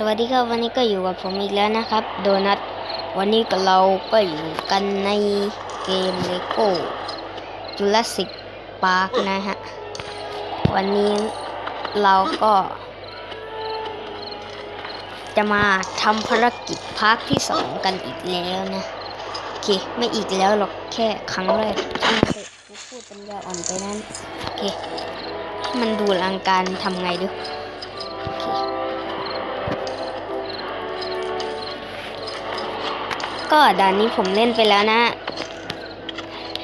สวัสดีครับวันนี้ก็อยู่กับผมอีกแล้วนะครับ โดนัทวันนี้ก็เราก็อยู่กันในเกมเลโก้จูราสสิกพาร์คนะฮะ วันนี้เราก็ จะมาทำภารกิจพาร์คที่สองกันอีกแล้วนะ โอเค ไม่อีกแล้วหรอกแค่ครั้งแรกช่มันเถอะกูพูดปัญญาอ่อนไปนั้น โอเค มันดูลังการทำไงดูโอเค ก็ด่านนี้ผมเล่นไปแล้วนะ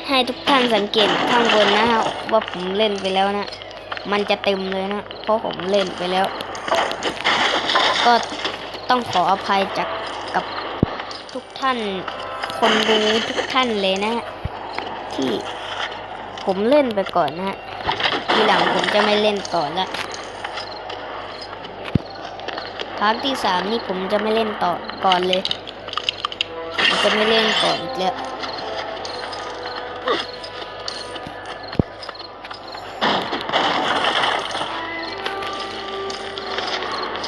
ให้ทุกท่านสังเกตข้างบนนะฮะว่าผมเล่นไปแล้วนะ มันจะเต็มเลยนะ เพราะผมเล่นไปแล้ว ก็ต้องขออภัยจากกับทุกท่านคนดูทุกท่านเลยนะ ที่ผมเล่นไปก่อนนะทีหลังผมจะไม่เล่นต่อละพาร์ทที่สามนี่ผมจะไม่เล่นต่อก่อนเลย จะไม่เล่นก่อนอีกแล้ว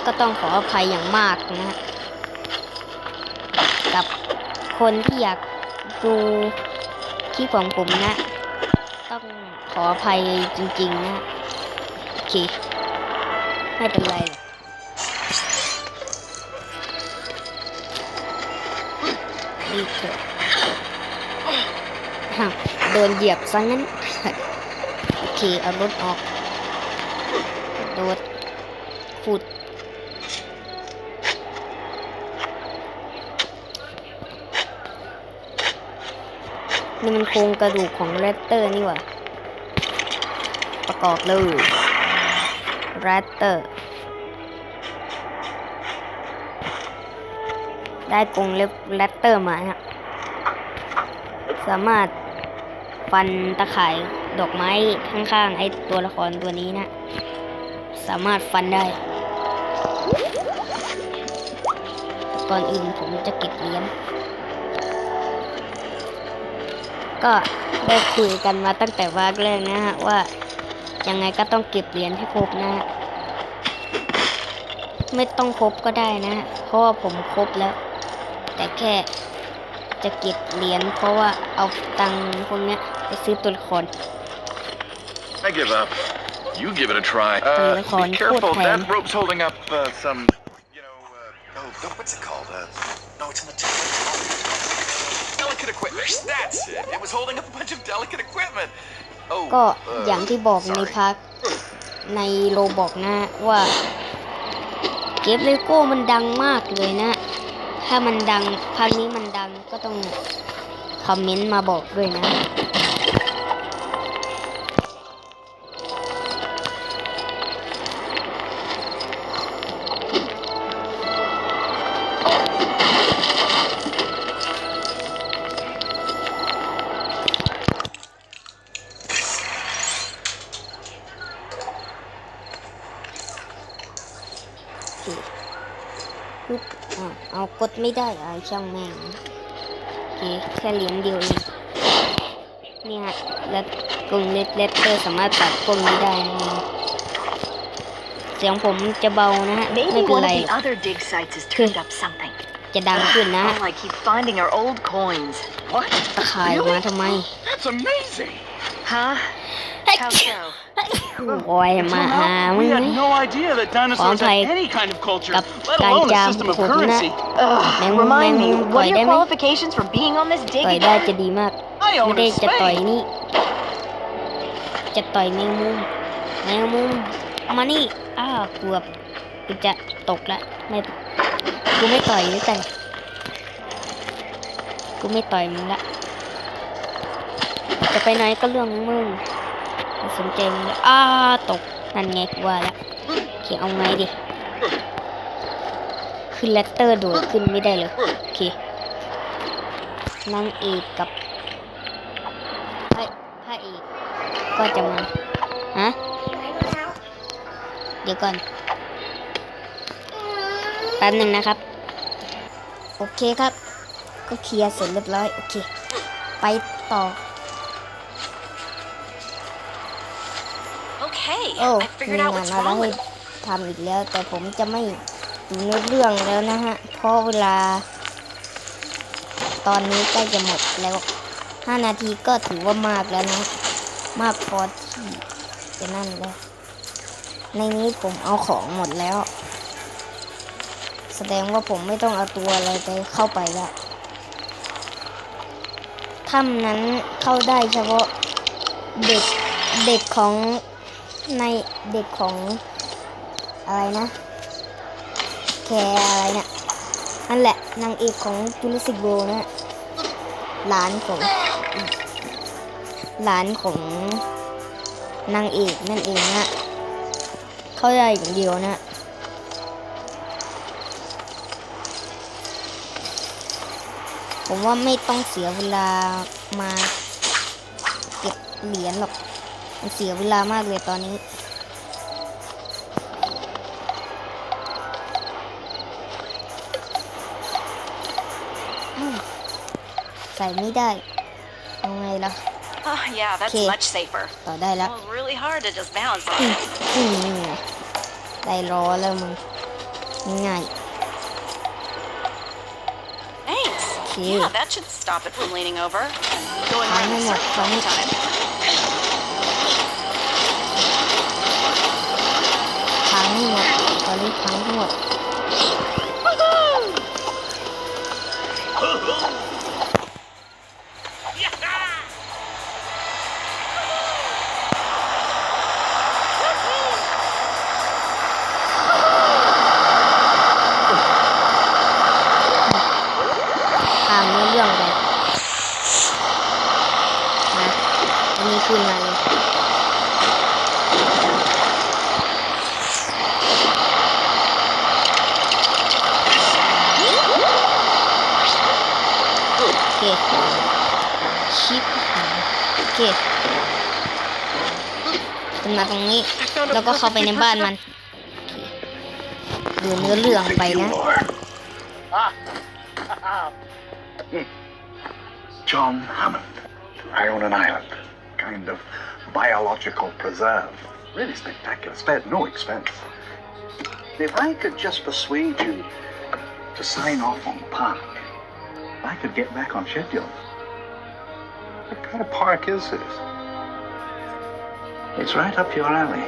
ก็ต้องขออภัยอย่างมากนะฮะกับคนที่อยากดูคลิปของผมนะ ต้องขออภัยจริง ๆ นะ โอเค ไม่เป็นไรหรอก รีเถอะโดนเหยียบซะงั้น โอเค เอารถออกโดดขุดนี่มันโครงกระดูกของแรตเตอร์นี่หว่า ประกอบเลยแรตเตอร์ ได้กรงเล็บแรตเตอร์มาฮะสามารถฟันตะข่ายดอกไม้ข้างๆไอ้ตัวละครตัวนี้นะ สามารถฟันได้ ก่อนอื่นผมจะเก็บเหรียญก็ได้คุยกันมาตั้งแต่วากแรกนะฮะว่ายังไงก็ต้องเก็บเหรียญให้ครบนะฮะไม่ต้องครบก็ได้นะฮะเพราะว่าผมครบแล้ว แต่แค่จะเก็บเหรียญเพราะว่าเอาตังค์พวกเนี้ยไปซื้อตัวละคร I give up. You give it a try. Uh, Uh, Colin, be careful. foot That pen. rope's holding up uh, some, you know, uh, oh, oh, what's it called? Uh, no, it's in the tip. Delicate equipment. That's it. It was holding up a bunch of delicate equipment. Oh, ก็ uh, อย่างที่บอกใน sorry. พาร์ทในโรบอกนะฮะว่า เก็บเลโก้มันดังมากเลยนะ ถ้ามันดังภาพนี้มันดังก็ต้องคอมเมนต์มาบอกด้วยนะ กดไม่ได้อ่าช่างแม่งโอเคแค่เหรียญเดียวเองนี่ฮะและกรงเล็บเลตเตอร์สามารถตัดพวกนี้ได้นะเสียงผมจะเบานะฮะ ไม่ Maybe เป็น one ไร of หร the อก other dig sites has turned up something. จะดังขึ้นนะฮะ All I keep finding are old coins. What? ตะข่ายมาทำไม That's amazing. Huh? How so? โอ้ยมาหามึง We ไหม had no idea that dinosaurs Bonsai. had any kind of culture, Cặp let cài alone a chàm system of thuộc nè. currency. Ugh, Mày- remind mày me, muốn what gọi are đây your mấy? qualifications for being on this dig ต่อยได้ again? จะดีมาก I ไม่ own ได้ a จะต่อย spade. นี่ จะต่อยแมงมุมแมงมุมมานี่อ้าวเกือบกูจะตกละไม่กูไม่ต่อยด้วยกันกูไม่ต่อยมึงละจะไปไหนก็เรื่องของมึงไม่ สนใจมึงละอ้าตก นั่นไงกูว่าละโอเคเอาไงดิ ขึ้นแรตเตอร์โดดขึ้นไม่ได้เลย โอเคนางเอกกับพระพระเอกก็จะมา ฮะ เดี๋ยวก่อน แป๊บหนึ่งนะครับ โอเคครับ ก็เคลียร์เสร็จเรียบร้อย โอเค ไปต่อ โอ้ I มี figured out งาน what's อะไร wrong ให้ with ทำอีกแล้ว แต่ผมจะไม่ดูเนื้อเรื่องแล้วนะฮะ เพราะเวลา ตอนนี้ใกล้จะหมดแล้ว 5 นาทีก็ถือว่ามากแล้วนะ มากพอที่จะนั่นแล้ว ในนี้ผมเอาของหมดแล้ว แสดงว่าผมไม่ต้องเอาตัวอะไรไปเข้าไปแล้วถ้ำนั้นเข้าได้เฉพาะเด็กเด็กของ ในเด็กของอะไรนะ แคร์อะไรเนะี่ยนั่นแหละนางเอกของจูเลสิกโบนะหลานของหลานของนางเอกนั่นเองนะฮะเข้าได้อย่างเดียวนะผมว่าไม่ต้องเสียเวลามาเก็บเหรียญหรอก มันเสียเวลามากเลยตอนนี้อืมใส่ไม่ได้เอาไงล่ะ Oh, yeah, that's Okay. much safer. ต่อได้แล้ว Well, really hard to just balance อื on. มอืมนี่ไงได้ล้อแล้วมึงง่าย Thanks. Okay. Yeah, that should stop it from leaning over. Going Fine, around in a I'm not circle all the fine. time. พังห้หมดตอนนี้พังทั้งหมดมเนื้อเรื่องไปนะอันนี้ขึ้นมาเล ชิปโอเคขึ้นมาตรงนี้ แล้วก็เข้าไปในบ้านมันโอเคดูเนื้อเรื่องไปนะ John Hammond. I own an island, kind of biological preserve. Really spectacular, spared no expense. If I could just persuade you to sign off on the park, I could get back on schedule. What kind of park is this? It's right up your alley.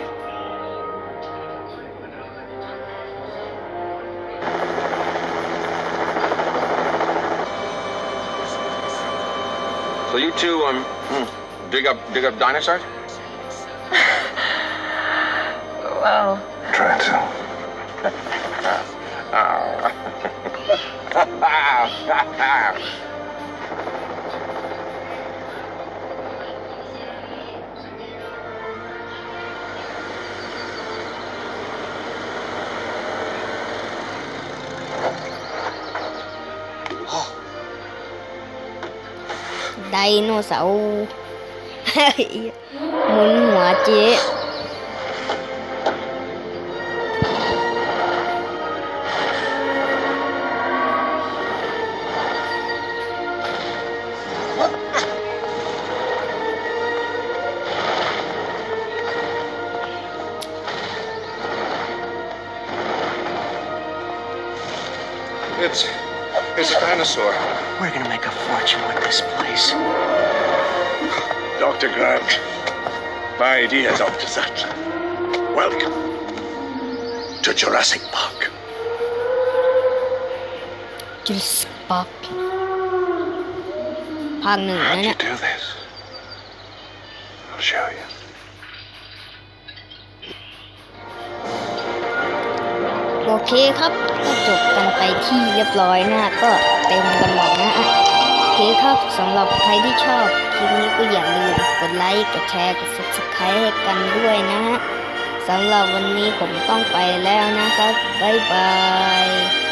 So you two um hmm, dig up dig up dinosaurs? Well, ไดโนเสาร์หมุนหัวเจ๊ It's it's a dinosaur. We're gonna make a fortune with this place. Dr. Grant, my dear Dr. Sattler, welcome to Jurassic Park. จุลสปาร์กภาคหนึ่งนะ How'd เนี่ you ย do this? I'll show you. โอเคครับก็จบกันไปที่เรียบร้อยนะก็เต็มกันหมดนะโอเคครับสำหรับใครที่ชอบคลิปนี้ก็อย่าลืมกดไลค์กดแชร์กด subscribe ให้กันด้วยนะฮะสำหรับวันนี้ผมต้องไปแล้วนะครับบ๊ายบาย